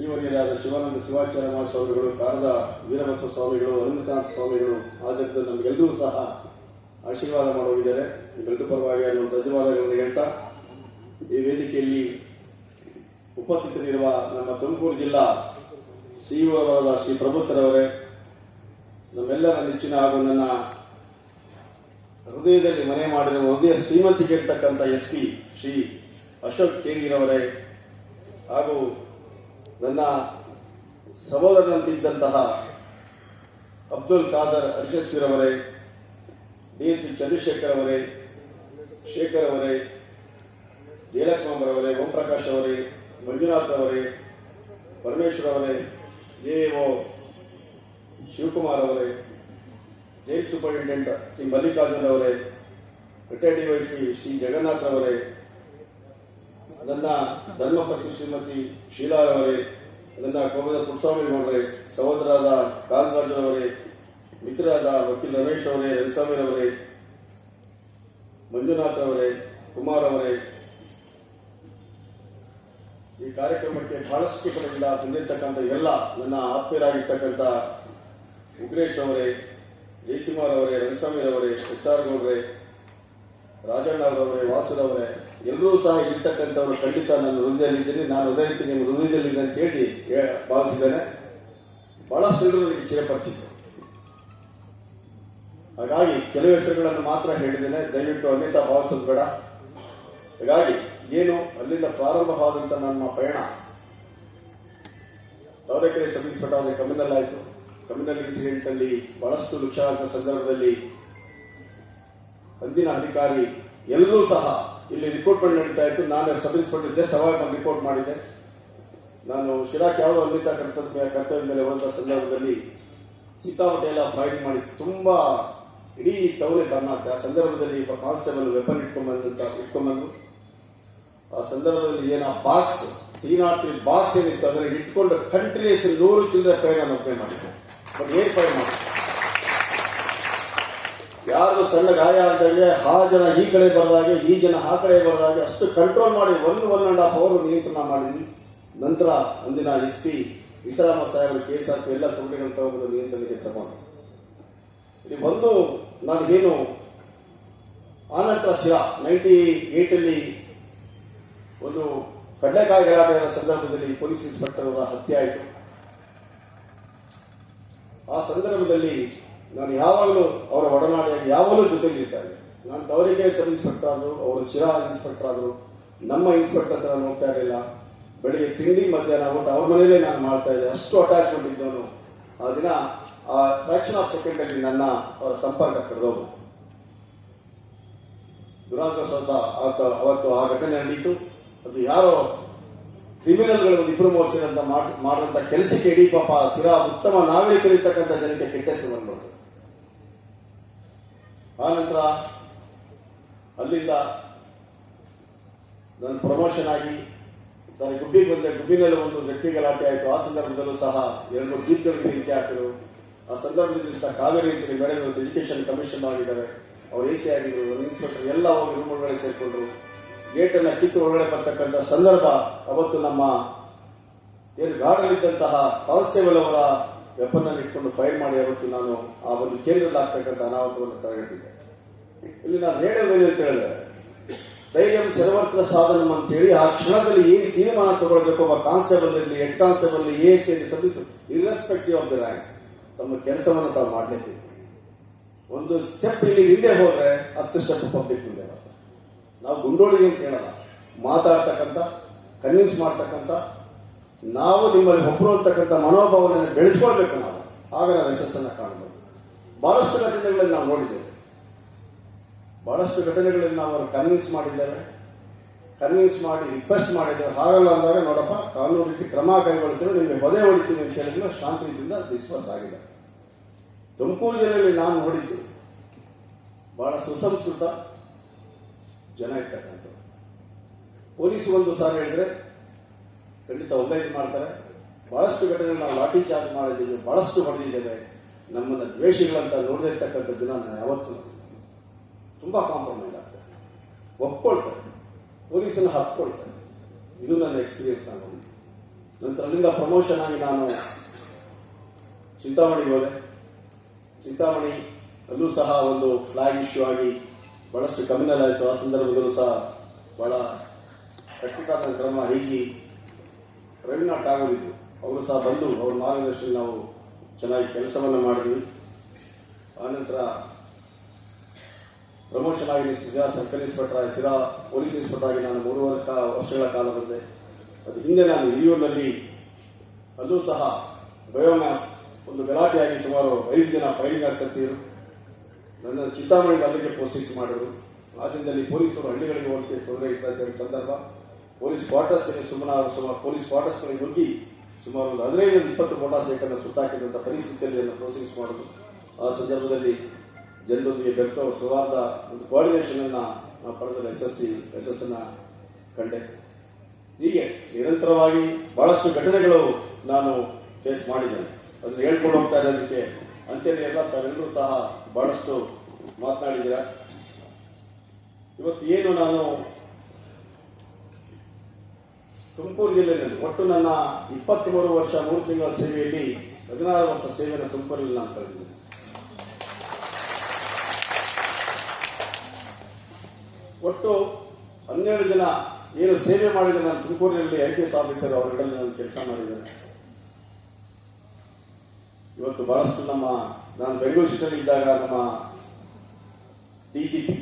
ಶ್ರೀವರಿಯರಾದ ಶಿವಾನಂದ ಶಿವಾಚಾರ್ಯ ಮಹಾಸ್ವಾಮಿಗಳು ಕಾರದ ವೀರಬಸವ ಸ್ವಾಮಿಗಳು ಅನಂತನಾಥ ಸ್ವಾಮಿಗಳು ಹಾಜರಿದ್ದು ನಮಗೆಲ್ಲರೂ ಸಹ ಆಶೀರ್ವಾದ ಮಾಡೋಗಿದ್ದಾರೆ ನಿಮ್ಮೆಲ್ಲರ ಪರವಾಗಿ ಒಂದು ಧನ್ಯವಾದಗಳನ್ನು ಹೇಳ್ತಾ, ಈ ವೇದಿಕೆಯಲ್ಲಿ ಉಪಸ್ಥಿತರಿರುವ ನಮ್ಮ ತುಮಕೂರು ಜಿಲ್ಲಾ ಸಿಇಒರಾದ ಶ್ರೀ ಪ್ರಭು ಸರ್ ಅವರೇ, ನಮ್ಮೆಲ್ಲರ ನೆಚ್ಚಿನ ಹಾಗೂ ನನ್ನ ಹೃದಯದಲ್ಲಿ ಮನೆ ಮಾಡಿರುವ ಹೃದಯ ಶ್ರೀಮಂತಿಗೆ ಇರ್ತಕ್ಕಂಥ ಎಸ್ ಪಿ ಶ್ರೀ ಅಶೋಕ್ ಕೇಂಗಿರವರೇ ಹಾಗೂ ನನ್ನ ಸಹೋದರನಂತಿದ್ದಂತಹ ಅಬ್ದುಲ್ ಖಾದರ್ ಅರಿಶಸ್ವಿರವರೇ ಡಿ ಎಸ್ ಪಿ ಚಂದ್ರಶೇಖರ್ ಅವರೇ ಶೇಖರ್ ಅವರೇ ಜಯಲಕ್ಷ್ಮಣರವರೇ ಓಂಪ್ರಕಾಶ್ ಅವರೇ, ಮಂಜುನಾಥ್ ಅವರೇ ಪರಮೇಶ್ವರ್ ಅವರೇ ಜೆ ಓ ಶಿವಕುಮಾರ್ ಅವರೇ, ಜೈಲ್ ಸೂಪರಿಂಟೆಂಡೆಂಟ್ ಶ್ರೀ ಮಲ್ಲಿಕಾರ್ಜುನ್ ಅವರೇ ರಿಟೈರ್ಡ್ ಡಿವೈಎಸ್ಪಿ ಶ್ರೀ ಜಗನ್ನಾಥ್ ಅವರೇ ನನ್ನ ಧರ್ಮಪತಿ ಶ್ರೀಮತಿ ಶೀಲಾ ಅವರೇ ನನ್ನ ಕೋಮದ ಅವರೇ, ಸಹೋದರಾದ ಕಾಂತರಾಜರವರೇ ಮಿತ್ರರಾದ ವಕೀಲ್ ರಮೇಶ್ ಅವರೇ ರವಿಸ್ವಾಮಿರವರೇ ಮಂಜುನಾಥ್ ಅವರೇ, ಕುಮಾರ್ ಅವರೇ, ಈ ಕಾರ್ಯಕ್ರಮಕ್ಕೆ ಬಹಳಷ್ಟು ಕಡೆಯಿಂದ ಬಂದಿರತಕ್ಕಂಥ ಎಲ್ಲ ನನ್ನ ಆತ್ಮೀಯರಾಗಿರ್ತಕ್ಕಂಥ ಉಗ್ರೇಶ್ ಅವರೇ ಜಯಸಿಂಹಾರ್ ಅವರೇ ರಂಗಸ್ವಾಮಿರವರೇ ಎಸ್ ಆರ್ ಗೌಡ್ರೆ, ರಾಜಣ್ಣ ಅವರವರೇ, ವಾಸುರವರೇ ಎಲ್ಲರೂ ಸಹ ಇರ್ತಕ್ಕಂಥವ್ರು ಖಂಡಿತ ನನ್ನ ಹೃದಯದಲ್ಲಿದ್ದೀನಿ. ನಾನು ರೀತಿ ನಿಮ್ಮ ಹೃದಯದಲ್ಲಿದೆ ಅಂತ ಹೇಳಿ ಭಾವಿಸಿದ್ದೇನೆ. ಬಹಳಷ್ಟು ಜನರು ನನಗೆ ಚಿರಪರಿಚಿತರು. ಹಾಗಾಗಿ ಕೆಲವು ಹೆಸರುಗಳನ್ನು ಮಾತ್ರ ಹೇಳಿದ್ದೇನೆ. ದಯವಿಟ್ಟು ಅಮಿತಾ ಭಾವಿಸೋದು ಬೇಡ ಹಾಗಾಗಿ ಏನು ಅಲ್ಲಿಂದ ಪ್ರಾರಂಭವಾದಂಥ ನನ್ನ ಪಯಣ ತವರೆಕೆರೆ ಆದ ಕಮ್ಯುನಲ್ ಆಯಿತು. ಕಮ್ಯುನಲ್ ಇನ್ಸಿಡೆಂಟ್ ಅಲ್ಲಿ ಬಹಳಷ್ಟು ಲಕ್ಷಾಂತರ ಸಂದರ್ಭದಲ್ಲಿ ಅಂದಿನ ಅಧಿಕಾರಿ ಎಲ್ಲರೂ ಸಹ ಇಲ್ಲಿ ರಿಕ್ರೂಟ್ಮೆಂಟ್ ನಡೀತಾ ಇತ್ತು. ನಾನು ಸಬ್ ಇನ್ಸ್ಪೆಕ್ಟರ್ ಜಸ್ಟ್ ಅವಾಗ ನಾನು ರಿಪೋರ್ಟ್ ಮಾಡಿದ್ದೆ. ನಾನು ಶಿರಾಕ್ ಯಾವುದೋ ಅನ್ವಿತ ಕರ್ತವ್ಯ ಕರ್ತವ್ಯದ ಮೇಲೆ ಹೋದ ಸಂದರ್ಭದಲ್ಲಿ ಸಿಕ್ಕಾಪಟ್ಟೆ ಎಲ್ಲ ಫೈಟ್ ಮಾಡಿ ತುಂಬಾ ಇಡೀ ಟೌನೇ ಬರ್ನ್ ಆ ಸಂದರ್ಭದಲ್ಲಿ ಒಬ್ಬ ಕಾನ್ಸ್ಟೇಬಲ್ ವೆಪನ್ ಇಟ್ಕೊಂಡ್ಬಂದಂತ ಇಟ್ಕೊಂಡ್ಬಂದು ಆ ಸಂದರ್ಭದಲ್ಲಿ ಏನ box three nought three box ಏನಿತ್ತು, ಅದನ್ನು ಇಟ್ಕೊಂಡು ಕಂಟಿನ್ಯೂಸ್ ನೂರು ಚಿಲ್ಲರೆ ಫೈರ್ ಅನ್ನು ಅಪ್ಲೈ ಮಾಡಿದ್ದೆ ಬಟ್ ಏನು ಫೈರ್ ಮಾಡಿ ಯಾರು ಸಣ್ಣ ಗಾಯ ಆದಾಗೆ ಆ ಜನ ಈ ಕಡೆ ಬರೆದಾಗೆ ಈ ಜನ ಆ ಕಡೆ ಬರೆದಾಗೆ ಅಷ್ಟು ಕಂಟ್ರೋಲ್ ಮಾಡಿ one one and half hour ನಿಯಂತ್ರಣ ಮಾಡಿದ್ವಿ. ನಂತರ ಅಂದಿನ ಎಸ್ ಪಿ ವಿಶ್ರಾಮ ಸಾಹೇಬರು ಕೇಸ್ ಹಾಕಿ ಎಲ್ಲ ತೊಂದರೆಗಳು ತಗೊಂಡು ನಿಯಂತ್ರಣಕ್ಕೆ ತಗೊಂಡು ಇಲ್ಲಿ ಒಂದು ನಾನು ಏನು ಆನಂತರ ಶಿವ ನೈಂಟಿ ಏಟಲ್ಲಿ ಒಂದು ಕಡಲೆಕಾಯಿ ಗಲಾಟೆಯ ಸಂದರ್ಭದಲ್ಲಿ ಪೊಲೀಸ್ ಇನ್ಸ್ಪೆಕ್ಟರ್ ಅವರ ಹತ್ಯೆ ಆಯಿತು. ಆ ಸಂದರ್ಭದಲ್ಲಿ ನಾನು ಯಾವಾಗಲೂ ಅವರ ಒಡನಾಡಿಯಾಗಿ ಯಾವಾಗಲೂ ಇದ್ದೆ. ನಾನು ತವರಿಗೆ ಸಬ್ ಇನ್ಸ್ಪೆಕ್ಟರ್ ಆದ್ರು, ಅವರು ಶಿರಾ ಇನ್ಸ್ಪೆಕ್ಟರ್ ಆದ್ರು, ನಮ್ಮ ಇನ್ಸ್ಪೆಕ್ಟರ್ ಹತ್ರ ನೋಡ್ತಾ ಹೋಗ್ತಾ ಇರಲಿಲ್ಲ. ಬೆಳಿಗ್ಗೆ ತಿಂಡಿ ಮಧ್ಯಾಹ್ನ ಊಟ ಅವ್ರ ಮನೆಯಲ್ಲೇ ನಾನು ಮಾಡ್ತಾ ಇದ್ದೆ. ಅಷ್ಟು ಅಟ್ಯಾಚ್ಮೆಂಟ್ ಇದ್ದವನು. ಆ ದಿನ ಆ ಫ್ರಾಕ್ಷನ್ ಆಫ್ ಸೆಕೆಂಡ್ ಅಲ್ಲಿ ನನ್ನ ಅವರ ಸಂಪರ್ಕ ಕಳೆದೋಗ್ಬಿಟ್ಟು ದುರಾದೃಷ್ಟವಶ ಆತ ಅವತ್ತು ಆ ಘಟನೆ ನಡೀತು. ಅದು ಯಾರೋ ಕ್ರಿಮಿನಲ್ಗಳು ಒಂದು ಇಬ್ಬರು ಮೂರು ಮಾಡಿದಂತ ಕೆಲಸಕ್ಕೆ ಇಡೀ ಪಾಪ ಸಿರಾ ಉತ್ತಮ ನಾಗರಿಕರಿರ್ತಕ್ಕಂಥ ಜನಕ್ಕೆ ಕೆಟ್ಟ ಹೆಸರು ಆ ನಂತರ ಅಲ್ಲಿಂದ ನನ್ನ ಪ್ರಮೋಷನ್ ಆಗಿ ನಾನು ಗುಬ್ಬಿಗೆ ಬಂದೆ ಗುಬ್ಬಿನಲ್ಲಿ ಒಂದು ಜಟ್ಟಿ ಗಲಾಟೆ ಆಯಿತು. ಆ ಸಂದರ್ಭದಲ್ಲೂ ಸಹ ಎರಡು ಮೂರು ಜೀಪ್ಗಳಿಗೆ ಬೆಂಕಿ ಹಾಕಿದ್ರು. ಆ ಸಂದರ್ಭದಲ್ಲಿ ಕಾವೇರಿ ಅಂತ ಮೇಡಮ್ ಎಜುಕೇಶನ್ ಕಮಿಷನ್ ಆಗಿದ್ದಾರೆ. ಅವರು ಎ ಸಿ ಆಗಿದ್ರು ಇನ್ಸ್ಪೆಕ್ಟರ್ ಎಲ್ಲ ಹೋಗಿ ರೂಮ್ ಒಳಗಡೆ ಸೇರಿಕೊಂಡ್ರು. ಗೇಟನ್ನು ಕಿತ್ತು ಒಳಗಡೆ ಬರ್ತಕ್ಕಂಥ ಸಂದರ್ಭ ಅವತ್ತು ನಮ್ಮ ಏನು ಗಾರ್ಡಲ್ಲಿದ್ದಂತಹ ಕಾನ್ಸ್ಟೇಬಲ್ ಅವರ ವೆಪನ್ ಇಟ್ಕೊಂಡು ಫೈರ್ ಮಾಡಿ ಅವತ್ತು ನಾನು ಆ ಒಂದು ಕೇಂದ್ರದಲ್ಲಿ ಆಗ್ತಕ್ಕಂಥ ಅನಾಹುತವನ್ನು ತಡೆಗಟ್ಟಿದ್ದೆ. ಇಲ್ಲಿ ನಾನು ಹೇಳೋದೇನು ಅಂತ ಹೇಳಿದ್ರೆ ಧೈರ್ಯಂ ಸರ್ವತ್ರ ಸಾಧನ ಅಂತ ಹೇಳಿ ಆ ಕ್ಷಣದಲ್ಲಿ ಏನು ತೀರ್ಮಾನ ತಗೊಳ್ಬೇಕು ಒಬ್ಬ ಕಾನ್ಸ್ಟೇಬಲ್ ಇರಲಿ, ಹೆಡ್ ಕಾನ್ಸ್ಟೇಬಲ್ ಎ ಎಸ್ ಇರಲಿ sub irrespective of the rank ತಮ್ಮ ಕೆಲಸವನ್ನು ತಾವು ಮಾಡಲೇಬೇಕು. ಒಂದು ಸ್ಟೆಪ್ ಇಲ್ಲಿ ಹಿಂದೆ ಹೋದ್ರೆ ಹತ್ತು ಸ್ಟೆಪ್ ಪಬ್ಲಿಕ್ ಮುಂದೆ ನಾವು ಗುಂಡೋಳಿಗೆ ಅಂತ ಹೇಳಲ್ಲ, ಮಾತಾಡ್ತಕ್ಕಂಥ ಕನ್ವಿನ್ಸ್ ಮಾಡ್ತಕ್ಕಂಥ, ನಾವು ನಿಮ್ಮಲ್ಲಿ ಒಬ್ಬರು ಅಂತಕ್ಕಂಥ ಮನೋಭಾವನೆಯನ್ನು ಬೆಳೆಸ್ಕೊಳ್ಬೇಕು ನಾವು. ಆಗ ನಾವು ಯಶಸ್ಸನ್ನು ಕಾಣಬಹುದು. ಬಹಳಷ್ಟು ಘಟನೆಗಳಲ್ಲಿ ನಾವು ನೋಡಿದ್ದೇವೆ. ಬಹಳಷ್ಟು ಘಟನೆಗಳನ್ನು ನಾವು ಕನ್ವಿನ್ಸ್ ಮಾಡಿದ್ದೇವೆ. ಕನ್ವಿನ್ಸ್ ಮಾಡಿ ರಿಕ್ವೆಸ್ಟ್ ಮಾಡಿದ್ದೇವೆ. ಹಾಗಲ್ಲ ಅಂದಾಗ, ನೋಡಪ್ಪ, ಕಾನೂನು ರೀತಿ ಕ್ರಮ ಕೈಗೊಳ್ತೀವಿ ನಿಮಗೆ ಹೊದೆ ಹೊಡಿತೀವಿ ಅಂತ ಹೇಳಿದ್ರೆ ಶಾಂತಿಯಿಂದ ವಿಶ್ವಾಸ ಆಗಿದೆ. ತುಮಕೂರು ಜಿಲ್ಲೆಯಲ್ಲಿ ನಾನು ನೋಡಿದ್ದು, ಬಹಳ ಸುಸಂಸ್ಕೃತ ಜನ ಇರ್ತಕ್ಕಂಥದ್ದು ಪೊಲೀಸ್ ಒಂದು ಸಾರಿ ಹೇಳಿದ್ರೆ, ಖಂಡಿತ ಒಬ್ಬೈಸ್ ಮಾಡ್ತಾರೆ. ಬಹಳಷ್ಟು ಘಟನೆಗಳು ನಾವು ಲಾಠಿ ಚಾರ್ಜ್ ಮಾಡಿದ್ದೇವೆ, ಬಹಳಷ್ಟು ಹೊಡೆದಿದ್ದೇವೆ. ನಮ್ಮನ್ನ ದ್ವೇಷಗಳಂತ ನೋಡದೇ ದಿನ ನಾನು ಯಾವತ್ತೂ. ತುಂಬಾ ಕಾಂಪ್ರಮೈಸ್ ಆಗ್ತಾರೆ ಒಪ್ಕೊಳ್ತಾರೆ. ಪೊಲೀಸನ್ನು ಹತ್ಕೊಳ್ತಾರೆ. ಇದು ನನ್ನ ಎಕ್ಸ್ಪೀರಿಯನ್ಸ್ ನಾನು ನಂತರ ಅಲ್ಲಿಂದ ಪ್ರಮೋಷನ್ ಆಗಿ ನಾನು ಚಿಂತಾಮಣಿಗೆ ಹೋದೆ. ಚಿಂತಾಮಣಿ ಅಲ್ಲೂ ಸಹ ಒಂದು ಫ್ಲಾಗ್ ಇಶ್ಯೂ ಆಗಿ ಬಹಳಷ್ಟು ಕಮ್ಯುನಲ್ ಆಯಿತು. ಆ ಸಂದರ್ಭದಲ್ಲೂ ಸಹ ಬಹಳ ಕಟ್ಟುಕಾದ ಕ್ರಮ ಐಜಿ ರವೀನಾಥ್ ಠಾಗೂರ್ ಇದ್ರು ಅವರು ಸಹ ಬಂದು ಅವ್ರ ಮಾರ್ಗದರ್ಶನ ನಾವು ಚೆನ್ನಾಗಿ ಕೆಲಸವನ್ನು ಮಾಡಿದ್ವಿ. ಆನಂತರ ಪ್ರಮೋಷನ್ ಆಗಿ ಸಿರಾ ಸರ್ಕಲ್ ಇನ್ಸ್ಪೆಕ್ಟರ್ ಆಗಿ ಸಿರಾ ಪೊಲೀಸ್ ಇನ್ಸ್ಪೆಕ್ಟರ್ ಆಗಿ ನಾನು ಮೂರುವರೆ ವರ್ಷಗಳ ಕಾಲ ಬಂದೆ. ಅದು ಹಿಂದೆ ನಾನು ಹಿರಿಯೂರಿನಲ್ಲಿ ಅಲ್ಲೂ ಸಹ ಬಯೋಮ್ಯಾಸ್ ಒಂದು ಗಲಾಟೆಯಾಗಿ ಸುಮಾರು ಐದು ಜನ ಫೈರಿಂಗ್ ಆಗ್ಸತ್ತಿದ್ರು ನನ್ನ ಚಿಂತಾಮಣಿಗೆ ಅಲ್ಲಿಗೆ ಪೋಸ್ಟಿಂಗ್ಸ್ ಮಾಡಿದ್ರು. ಆದ್ದರಿಂದಲೇ ಪೊಲೀಸರು ಹಳ್ಳಿಗಳಿಗೆ ಹೋಗಿ ತೊಂದರೆ ಇರ್ತಾ ಇದ್ದ ಸಂದರ್ಭ. ಪೊಲೀಸ್ ಕ್ವಾರ್ಟರ್ಸ್ಗೆ ಸುಮಾರು ಸುಮಾರು ಪೊಲೀಸ್ ಕ್ವಾರ್ಟರ್ಸ್ಗಳಿಗೆ ಹೋಗಿ ಸುಮಾರು ಒಂದು ಹದಿನೈದು, ಇಪ್ಪತ್ತು ಮೋಟಾರ್ ಸೈಕಲ್ನ ಸುತ್ತಾಕಿದಂಥ ಪರಿಸ್ಥಿತಿಯಲ್ಲಿ ಪ್ರೋಸಿಂಗ್ಸ್ ಮಾಡಿದ್ರು. ಆ ಸಂದರ್ಭದಲ್ಲಿ ಜನರೊಂದಿಗೆ ಬೆರೆತು ಸೌಹಾರ್ದ ಒಂದು ಕೋಆರ್ಡಿನೇಷನ್ ಅನ್ನ ನಾವು ಪಡೆದ ಯಶಸ್ವಿ ಯಶಸ್ಸನ್ನ ಕಂಡೆ. ಹೀಗೆ ನಿರಂತರವಾಗಿ ಬಹಳಷ್ಟು ಘಟನೆಗಳು ನಾನು ಫೇಸ್ ಮಾಡಿದ್ದೇನೆ. ಅದನ್ನು ಹೇಳ್ಕೊಂಡು ಹೋಗ್ತಾ ಇರೋದಕ್ಕೆ ಅಂತೇನೆ ಎಲ್ಲ ತಾವೆಲ್ಲರೂ ಸಹ ಬಹಳಷ್ಟು ಮಾತನಾಡಿದ್ದೀರಾ. ಇವತ್ತು ಏನು ನಾನು ತುಮಕೂರು ಜಿಲ್ಲೆಯಲ್ಲಿ ಒಟ್ಟು ನನ್ನ ಇಪ್ಪತ್ತ್ಮೂರು ವರ್ಷ ಮೂರು ತಿಂಗಳ ಸೇವೆಯಲ್ಲಿ ಹದಿನಾರು ವರ್ಷ ಸೇವೆಯನ್ನು ತುಮಕೂರಲ್ಲಿ ನಾನು ಕಳೆದಿದ್ದೇನೆ. ಒಟ್ಟು ಹನ್ನೆರಡು ಜನ ಏನು ಸೇವೆ ಮಾಡಿದ ನಾನು ತುಮಕೂರಿನಲ್ಲಿ ಐ ಪಿ ಎಸ್ ಆಫೀಸರ್ ಅವರುಗಳಲ್ಲಿ ನಾನು ಕೆಲಸ ಮಾಡಿದ್ದೇನೆ. ಇವತ್ತು ಬಹಳಷ್ಟು ನಮ್ಮ, ನಾನು ಬೆಂಗಳೂರು ಸಿಟಿಯಲ್ಲಿ ಇದ್ದಾಗ ನಮ್ಮ ಡಿ ಜಿ ಪಿ,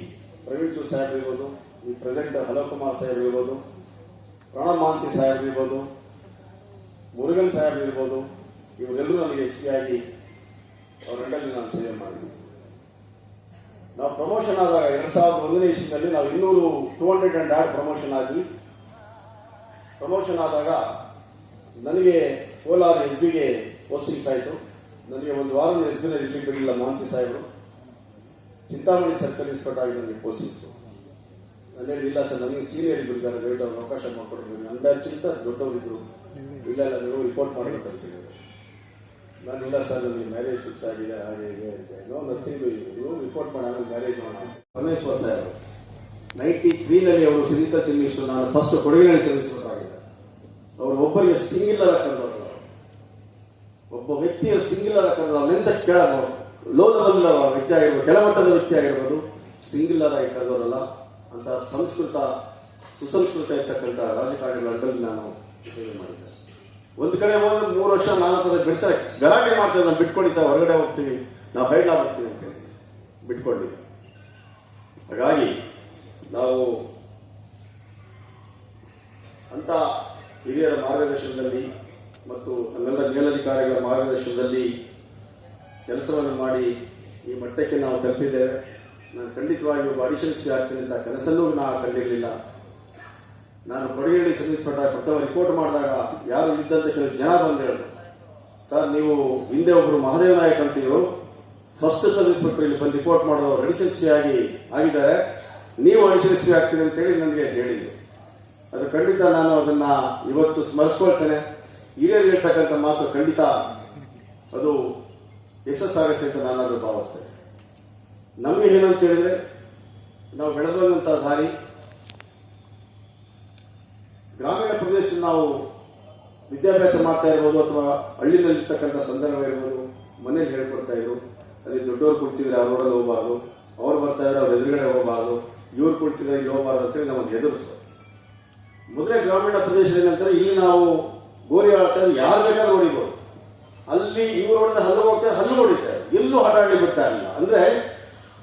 ಪ್ರವೀಣ್ ಸಾಹೇಬ್ ಇರ್ಬೋದು, ಈ ಪ್ರೆಸೆಂಟ್ ಹಲೋಕುಮಾರ್ ಸಾಹೇಬ್ ಇರ್ಬೋದು ಪ್ರಣಬ್ ಮಾಂತಿ ಸಾಹೇಬ್ ಇರ್ಬೋದು, ಮುರುಗನ್ ಸಾಹೇಬ್ ಇರ್ಬೋದು, ಇವರೆಲ್ಲರೂ ನನಗೆ ಎಸ್ ಪಿ ಆಗಿ ಅವರೆಲ್ಲರಲ್ಲಿ ನಾನು ಸೇವೆ ಮಾಡಿದ್ದೀನಿ. ನಾವು ಪ್ರಮೋಷನ್ ಆದಾಗ ಎರಡ್ ಸಾವಿರದ ಒಂದನೇ ಇಸ್ವಿನಲ್ಲಿ ನಾವು ಇನ್ನೂರು two hundred and odd promotion ಆದ್ವಿ. ಪ್ರಮೋಷನ್ ಆದಾಗ ನನಗೆ ಕೋಲಾರ ಎಸ್ ಬಿಗೆ ಪೋಸ್ಟಿಂಗ್ಸ್ ಆಯಿತು ನನಗೆ ಒಂದು ವಾರ ಎಸ್ ಬಿನ ಇರ್ಲಿಕ್ಕೆ ಬಿಡಲಿಲ್ಲ ಮಹಾಂತಿ ಸಾಹೇಬರು. ಚಿಂತಾಮಣಿ ಸರ್ಕಲ್ ಇನ್ಸ್ಪೆಕ್ಟರ್ ಆಗಿ ನನಗೆ ಪೋಸ್ಟಿಂಗ್ಸ್ ನಾನು ಹೇಳಿ ಇಲ್ಲ ಸರ್, ನನಗೆ ಸೀನಿಯರ್ ಇದ್ದಾರೆ ದಯವಿಟ್ಟು ಅವ್ರಿಗೆ ಅವಕಾಶ ಮಾಡಿಕೊಡ್ತೀನಿ ನನ್ನ ಬ್ಯಾಚ್ಗಿಂತ ದೊಡ್ಡವರಿದ್ರು ಇಲ್ಲ ಇಲ್ಲ, ನೀವು ರಿಪೋರ್ಟ್ ಮಾಡಬೇಕಂತೀನಿ ನಾನು ಇಲ್ಲ ಸರ್, ನನಗೆ ಮ್ಯಾರೇಜ್ ಫಿಕ್ಸ್ ಆಗಿದೆ, ಹಾಗೆ ಹೀಗೆ ಅಂತ ನೋ ನಥಿಂಗ್ ನೀವು ರಿಪೋರ್ಟ್ ಮಾಡೋಣ ಮ್ಯಾರೇಜ್ ಮಾಡೋಣ ಪರಮೇಶ್ವರ್ ಸರ್ ನೈಂಟಿ ತ್ರೀನಲ್ಲಿ ಅವರು ಸಿರಿಕಲ್ಚರ್ ಮಿನಿಸ್ಟರ್ ನಾನು ಫಸ್ಟ್ ಕೊಡಗಿನಲ್ಲಿ ಸಲ್ಲಿಸಬೇಕಾಗಿದೆ ಅವರು ಒಬ್ಬರಿಗೆ ಸಿಂಗಿಲ್ಲರ ಕರೆದವರು. ಒಬ್ಬ ವ್ಯಕ್ತಿಯ ಸಿಂಗಿಲ್ಲರ ಕರೆದ ಅವನೆಂತ ಕೇಳಬಹುದು? ಲೋ ಲೆವೆಲ್ ವ್ಯಕ್ತಿ ಆಗಿರ್ಬೋದು ಕೆಳಮಟ್ಟದ ವ್ಯಕ್ತಿ ಆಗಿರ್ಬೋದು ಸಿಂಗಿಲ್ಲರ್ ಆಗಿ ಕರೆದವರಲ್ಲ. ಅಂತ ಸಂಸ್ಕೃತ, ಸುಸಂಸ್ಕೃತ ಇರ್ತಕ್ಕಂಥ ರಾಜಕಾರಣಿಗಳ ಅಡ್ಡಲ್ಲಿ ನಾನು ಸೇವೆ ಮಾಡಿದ್ದೆ ಒಂದು ಕಡೆ ಹೋದ್ರೆ ಮೂರು ವರ್ಷ, ನಾಲ್ಕು ವರ್ಷ ಬಿಡ್ತಾರೆ. ಗಲಾಟೆ ಮಾಡ್ತಾರೆ ನಾವು ಬಿಟ್ಕೊಡಿ ಸರ್, ಹೊರಗಡೆ ಹೋಗ್ತೀವಿ ನಾವು ಹೈಡ್ಲಾ ಅಂತ ಹೇಳಿ. ಬಿಟ್ಕೊಂಡ್ವಿ ಹಾಗಾಗಿ, ನಾವು ಅಂತ ಹಿರಿಯರ ಮಾರ್ಗದರ್ಶನದಲ್ಲಿ ಮತ್ತು ನಮ್ಮೆಲ್ಲ ಮೇಲಧಿಕಾರಿಗಳ ಮಾರ್ಗದರ್ಶನದಲ್ಲಿ ಕೆಲಸವನ್ನು ಮಾಡಿ ಈ ಮಟ್ಟಕ್ಕೆ ನಾವು ತಲುಪಿದ್ದೇವೆ. ನಾನು ಖಂಡಿತವಾಗಿ ಒಬ್ಬ ಅಡಿಷನಲ್ ಸ್ಪಿ ಆಗ್ತೀನಿ ಅಂತ ಕನಸಲ್ಲೂ ನಾನು ಕಂಡಿರಲಿಲ್ಲ. ನಾನು ಕೊಡಗೇಳಿ ಇನ್ಸ್ಪೆಕ್ಟರ್ ಪ್ರಥಮ ರಿಪೋರ್ಟ್ ಮಾಡಿದಾಗ ಯಾರು ಇದ್ದಂತ ಕೆಲವು ಜನ ಬಂದು ಹೇಳಿದ್ರು. ಸರ್, ನೀವು ಹಿಂದೆ ಒಬ್ಬರು ಮಹಾದೇವ ನಾಯಕ್ ಅಂತಿದ್ರು. ಫಸ್ಟ್ ಸರ್ವಿಸ್ ಇನ್ಸ್ಪೆಕ್ಟರ್ ಇಲ್ಲಿ ಬಂದು ರಿಪೋರ್ಟ್ ಮಾಡೋ ಅಡಿಷನಲ್ ಸ್ಪಿ ಆಗಿ ಆಗಿದ್ದಾರೆ. ನೀವು ಅಡಿಷನಲ್ ಸ್ಪಿ ಆಗ್ತೀರಿ ಅಂತೇಳಿ ನನಗೆ ಹೇಳಿದ್ರು. ಅದು ಖಂಡಿತ ನಾನು ಅದನ್ನ ಇವತ್ತು ಸ್ಮರಿಸ್ಕೊಳ್ತೇನೆ. ಹಿರಿಯರು ಹೇಳ್ತಕ್ಕಂಥ ಮಾತು ಖಂಡಿತ ಅದು ಯಶಸ್ಸಾಗುತ್ತೆ ಅಂತ ನಾನಾದ್ರೂ ಭಾವಿಸ್ತೇನೆ. ನಮಗೆ ಏನಂತ ಹೇಳಿದ್ರೆ, ನಾವು ಬೆಳೆದಂಥ ದಾರಿ ಗ್ರಾಮೀಣ ಪ್ರದೇಶದಲ್ಲಿ ನಾವು ವಿದ್ಯಾಭ್ಯಾಸ ಮಾಡ್ತಾ ಇರ್ಬೋದು ಅಥವಾ ಹಳ್ಳಿನಲ್ಲಿರ್ತಕ್ಕಂಥ ಸಂದರ್ಭ ಇರ್ಬೋದು ಮನೇಲಿ ಹೇಳ್ಕೊಡ್ತಾ ಇದ್ರು. ಅಲ್ಲಿ ದೊಡ್ಡವ್ರು ಆ ರೋಡಲ್ಲಿ ಹೋಗಬಾರ್ದು, ಅವ್ರು ಬರ್ತಾ ಇದ್ರೆ ಅವ್ರ ಎದುರುಗಡೆ ಹೋಗಬಾರ್ದು, ಇವ್ರು ಕುಳಿತಿದ್ರೆ ಇಲ್ಲಿ ಹೋಗಬಾರ್ದು ಅಂತೇಳಿ ನಮಗೆ ಎದುರಿಸೋದು ಮೊದಲೇ ಗ್ರಾಮೀಣ ಪ್ರದೇಶ ಏನಂತಾರೆ, ಇಲ್ಲಿ ನಾವು ಗೋರಿ ಆಡ್ತಾ ಯಾರು ಬೇಕಾದ್ರೂ ಹೊಡಿಬೋದು. ಅಲ್ಲಿ ಇವ್ರು ಹೊಡೆದ್ರೆ ಹಲ್ಲು ಹೋಗ್ತಾರೆ ಹಲ್ಲು ಹೊಡಿತಾರೆ ಎಲ್ಲೂ ಆಡ್ಲಿ ಬಿಡ್ತಾ ಇರಲಿಲ್ಲ. ಅಂದ್ರೆ